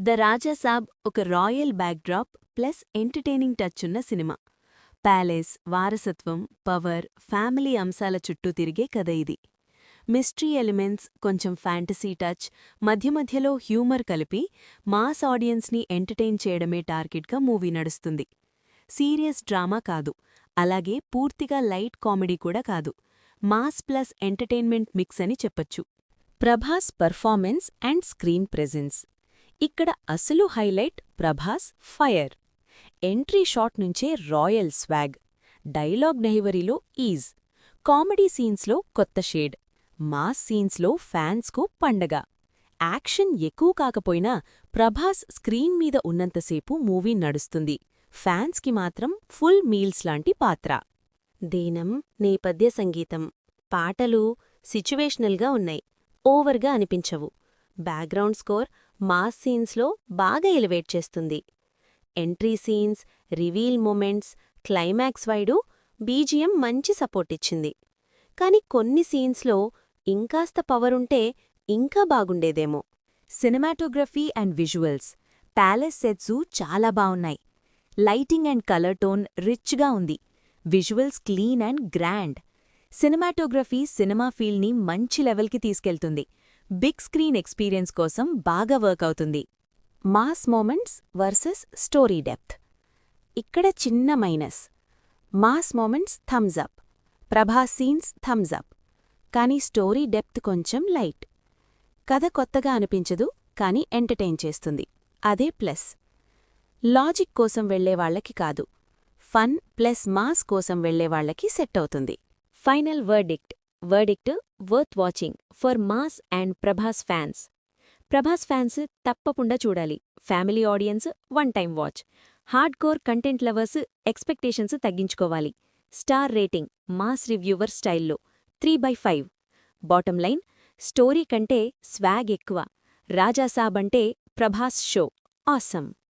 The Raja Saab ఒక royal backdrop plus entertaining touch ఉన్న cinema. Palace వారసత్వం పవర్ ఫ్యామిలీ అంశాల చుట్టూ తిరిగే కథ ఇది. మిస్టరీ ఎలిమెంట్స్ కొంచెం ఫ్యాంటసీ టచ్ మధ్య మధ్యలో హ్యూమర్ కలిపి మాస్ ఆడియన్స్ని ఎంటర్టైన్ చేయడమే టార్గెట్గా మూవీ నడుస్తుంది. సీరియస్ డ్రామా కాదు అలాగే పూర్తిగా లైట్ కామెడీ కూడా కాదు. మాస్ ప్లస్ ఎంటర్టైన్మెంట్ మిక్స్ అని చెప్పొచ్చు. Prabhas performance and screen presence. ఇక్కడ అసలు highlight Prabhas fire. Entry shot నుంచే రాయల్ స్వాగ్ డైలాగ్ నెహివరీలో ఈజ్ కామెడీ సీన్స్లో కొత్త షేడ్ మాస్ సీన్స్లో ఫ్యాన్స్కు పండగ. యాక్షన్ ఎక్కువ కాకపోయినా ప్రభాస్ స్క్రీన్ మీద ఉన్నంతసేపు మూవీ నడుస్తుంది. ఫ్యాన్స్కి మాత్రం ఫుల్ మీల్స్ లాంటి పాత్ర. దీనం నేపథ్య సంగీతం పాటలు సిచ్యువేషనల్గా ఉన్నాయి. ఓవర్గా అనిపించవు. బ్యాక్గ్రౌండ్ స్కోర్ మాస్ సీన్స్లో బాగా ఎలివేట్ చేస్తుంది. Entry scenes reveal moments climax wide BGM మంచి సపోర్ట్ ఇచ్చింది. కాని కొన్ని సీన్స్లో ఇంకాస్త పవరుంటే ఇంకా బాగుండేదేమో. Cinematography and visuals palace sets చాలా బావున్నాయి. లైటింగ్ అండ్ కలర్ టోన్ రిచ్గా ఉంది. Visuals clean and grand. Cinematography cinema ఫీల్ని మంచి లెవెల్కి తీసుకెళ్తుంది. బిగ్ స్క్రీన్ ఎక్స్పీరియన్స్ కోసం బాగా వర్క్ అవుతుంది. Mass moments versus story depth. ఇక్కడ చిన్న minus. Mass moments thumbs up. Prabhas scenes thumbs up. కానీ స్టోరీ డెప్త్ కొంచెం లైట్. కథ కొత్తగా అనిపించదు కానీ ఎంటర్టైన్ చేస్తుంది. అదే ప్లస్. లాజిక్ కోసం వెళ్ళేవాళ్ళకి కాదు. ఫన్ ప్లస్ మాస్ కోసం వెళ్ళేవాళ్ళకి సెట్ అవుతుంది. Final verdict. Verdict worth watching for mass and Prabhas fans Prabhas fans తప్పకుండా చూడాలి. Family audience one time watch hard core content lovers expectations తగ్గించుకోవాలి. స్టార్ రేటింగ్ మాస్ రివ్యూవర్ స్టైల్లో three by five bottom line story కంటే swag ఎక్కువ. రాజాసాబ్ అంటే Prabhas show awesome